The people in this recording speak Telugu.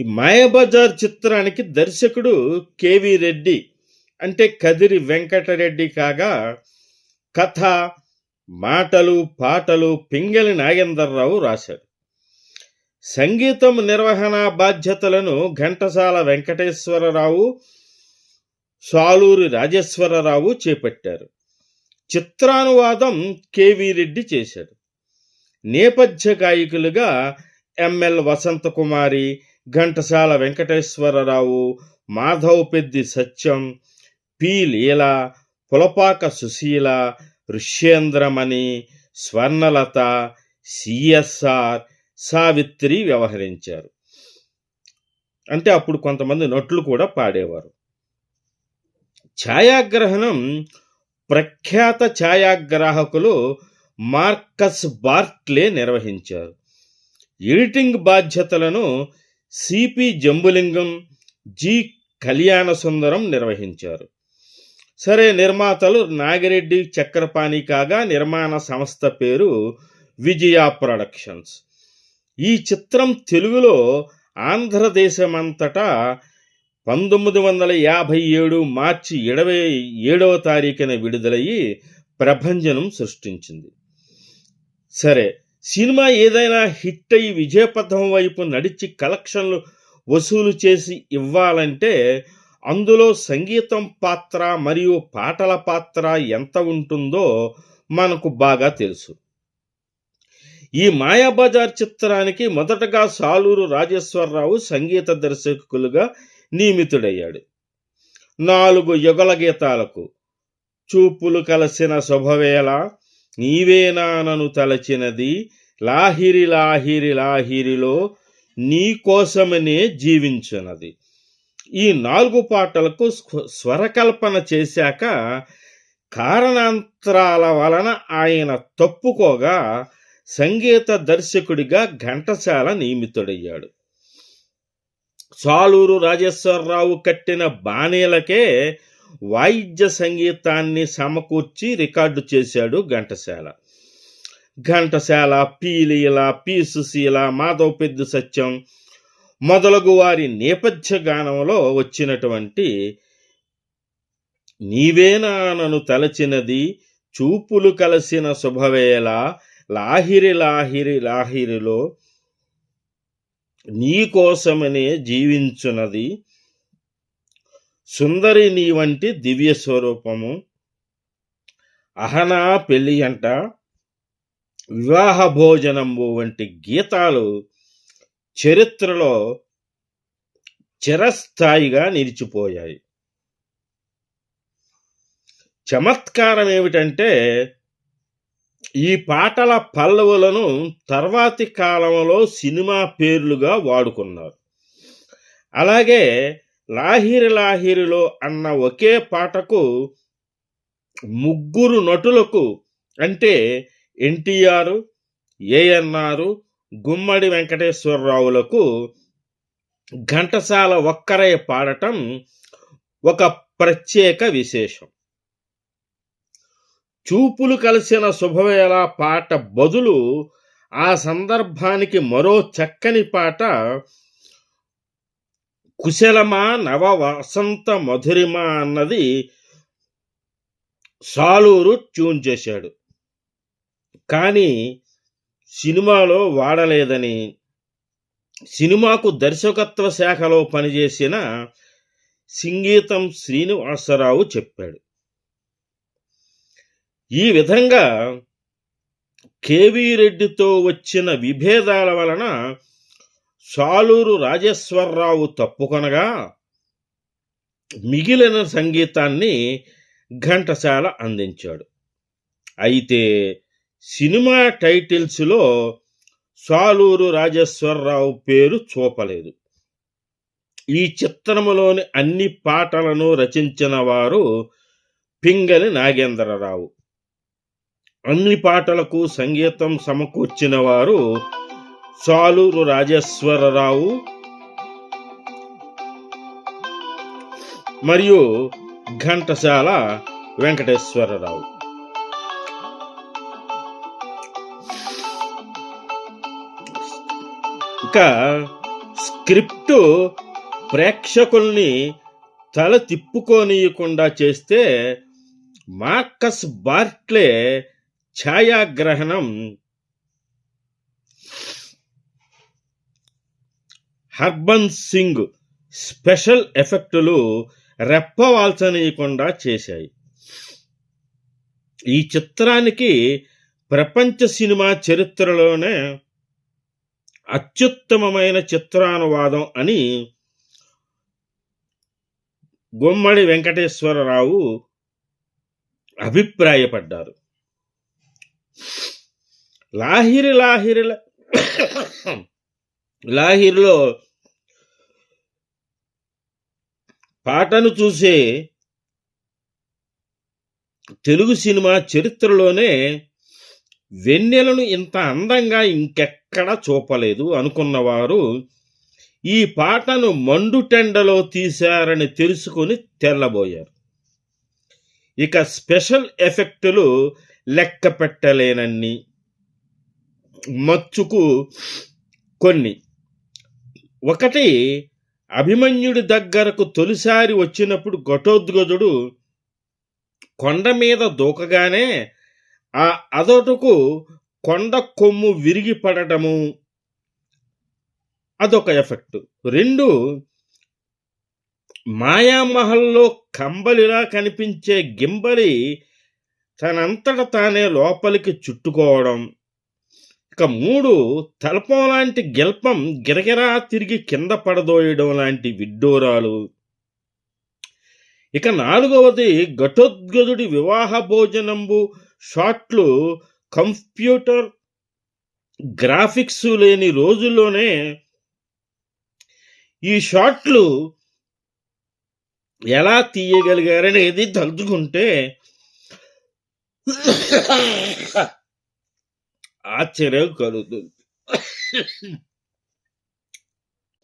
ఈ మాయాబజార్ చిత్రానికి దర్శకుడు కేవి రెడ్డి. అంటే కదిరి వెంకటరెడ్డి కాగా కథ మాటలు పాటలు పింగళి నాగేందర్రావు రాశారు సంగీతం నిర్వహణ బాధ్యతలను ఘంటసాల వెంకటేశ్వరరావు సాలూరి రాజేశ్వరరావు చేపట్టారు. చిత్రానువాదం కేవి రెడ్డి చేశారు నేపథ్య గాయకులుగా ML Vasanthakumari Ghantasala Venkateswararao Madhav Peddi Satyam P. Leela Pulapaka Susheela Rushyendramani Swarnalatha CSR Savitri వ్యవహరించారు. అంటే అప్పుడు కొంతమంది నటులు కూడా పాడేవారు. ఛాయాగ్రహణం ప్రఖ్యాత ఛాయాగ్రాహకులు మార్కస్ బార్ట్లే నిర్వహించారు. ఎడిటింగ్ బాధ్యతలను సిపి జంబులింగం జి కళ్యాణ సుందరం నిర్వహించారు. సరే నిర్మాతలు నాగిరెడ్డి చక్రపాణి కాగా నిర్మాణ సంస్థ పేరు విజయ ప్రొడక్షన్స్. ఈ చిత్రం తెలుగులో ఆంధ్రదేశమంతటా పంతొమ్మిది వందల యాభై ఏడు మార్చి ఇరవై ఏడవ తారీఖున విడుదలయ్యి ప్రభంజనం సృష్టించింది. సరే సినిమా ఏదైనా హిట్ అయ్యి విజయపథం వైపు నడిచి కలెక్షన్లు వసూలు చేసి ఇవ్వాలంటే అందులో సంగీతం పాత్ర మరియు పాటల పాత్ర ఎంత ఉంటుందో మనకు బాగా తెలుసు. ఈ మాయాబజార్ చిత్రానికి మొదటగా సాలూరు రాజేశ్వరరావు సంగీత దర్శకులుగా నియమితుడయ్యాడు. నాలుగు యుగల గీతాలకు చూపులు కలిసిన శుభవేళ నీవేనా నానను తలచినది. లాహిరి లాహిరి లాహిరిలో నీ కోసమనే జీవించినది. ఈ నాలుగు పాటలకు స్వ- స్వరకల్పన చేశాక కారణాంతరాల వలన ఆయన తప్పుకోగా సంగీత దర్శకుడిగా ఘంటసాల నియమితుడయ్యాడు. సాలూరు రాజేశ్వరరావు కట్టిన బాణీలకే వాయిద్య సంగీతాన్ని సమకూర్చి రికార్డు చేశాడు ఘంటసాల. ఘంటసాల పీలీల పీసుశీల మాధవ మాధవ్ పెద్ద సత్యం మొదలగు వారి నేపథ్య గానంలో వచ్చినటువంటి నీవేనా నన్ను తలచినది చూపులు కలిసిన శుభవేళ లాహిరి లాహిరి లాహిరిలో నీ కోసమనే జీవించున్నది సుందరి నీ వంటి దివ్య స్వరూపము. అహనా పెళ్ళి అంట. వివాహ భోజనంబు వంటి గీతాలు చరిత్రలో చిరస్థాయిగా నిలిచిపోయాయి. చమత్కారం ఏమిటంటే ఈ పాటల పల్లవులను తర్వాతి కాలంలో సినిమా పేర్లుగా వాడుకున్నారు. అలాగే లాహిరి లాహిరిలో అన్న ఒకే పాటకు ముగ్గురు నటులకు అంటే ఎన్టీఆర్ ఏఎన్ఆర్ గుమ్మడి వెంకటేశ్వరరావులకు ఘంటసాల ఒక్కరే పాడటం ఒక ప్రత్యేక విశేషం. చూపులు కలిసిన శుభవేళ పాట బదులు ఆ సందర్భానికి మరో చక్కని పాట కుశలమా నవ వసంత మధురిమ అన్నది సాలూరు ట్యూన్ చేశాడు. కానీ సినిమాలో వాడలేదని సినిమాకు దర్శకత్వ శాఖలో పనిచేసిన సంగీతం శ్రీనివాసరావు చెప్పాడు. ఈ విధంగా కేవీ రెడ్డితో వచ్చిన విభేదాల వలన సాలూరు రాజేశ్వరరావు తప్పుకొనగా మిగిలిన సంగీతాన్ని ఘంటసాల అందించాడు. అయితే సినిమా టైటిల్స్లో సాలూరు రాజేశ్వరరావు పేరు చూపలేదు. ఈ చిత్రములోని అన్ని పాటలను రచించిన వారు పింగలి నాగేంద్రరావు. అన్ని పాటలకు సంగీతం సమకూర్చిన వారు సాలూరు రాజేశ్వరరావు. మరియు ఘంటసాల వెంకటేశ్వరరావు. ఇంకా స్క్రిప్టు ప్రేక్షకుల్ని తల తిప్పుకోనీయకుండా చేస్తే మార్కస్ బార్ట్లే ఛాయాగ్రహణం. హర్బన్ సింగ్ స్పెషల్ ఎఫెక్టులు రెప్పవాల్చనీయకుండా చేశాయి. ఈ చిత్రానికి ప్రపంచ సినిమా చరిత్రలోనే అత్యుత్తమమైన చిత్రానువాదం అని గుమ్మడి వెంకటేశ్వరరావు అభిప్రాయపడ్డారు. లాహిరి లాహిరి లాహిరిలో పాటను చూసే తెలుగు సినిమా చరిత్రలోనే వెన్నెలను ఇంత అందంగా ఇంకెక్కడా చూపలేదు అనుకున్నవారు ఈ పాటను మండుటెండలో తీశారని తెలుసుకొని తెల్లబోయారు. ఇక స్పెషల్ ఎఫెక్టులు లెక్క పెట్టలేనన్ని. మచ్చుకు కొన్ని. ఒకటి అభిమన్యుడి దగ్గరకు తొలిసారి వచ్చినప్పుడు ఘటోద్గజుడు కొండ మీద దూకగానే ఆ అదొటకు కొండ కొమ్ము విరిగి పడటము. అదొక ఎఫెక్ట్. రెండు మాయామహల్లో కంబలిలా కనిపించే గింబలి తనంతట తానే లోపలికి చుట్టుకోవడం. ఇక మూడు తల్పం లాంటి గెల్పం గిరగిరా తిరిగి కింద పడదోయడం లాంటి విడ్డూరాలు. ఇక నాలుగవది ఘటోద్గదుడి వివాహ భోజనంబు షాట్లు కంప్యూటర్ గ్రాఫిక్స్ లేని రోజుల్లోనే ఈ షాట్లు ఎలా తీయగలిగారనేది తలుచుకుంటే 아체를 거르듯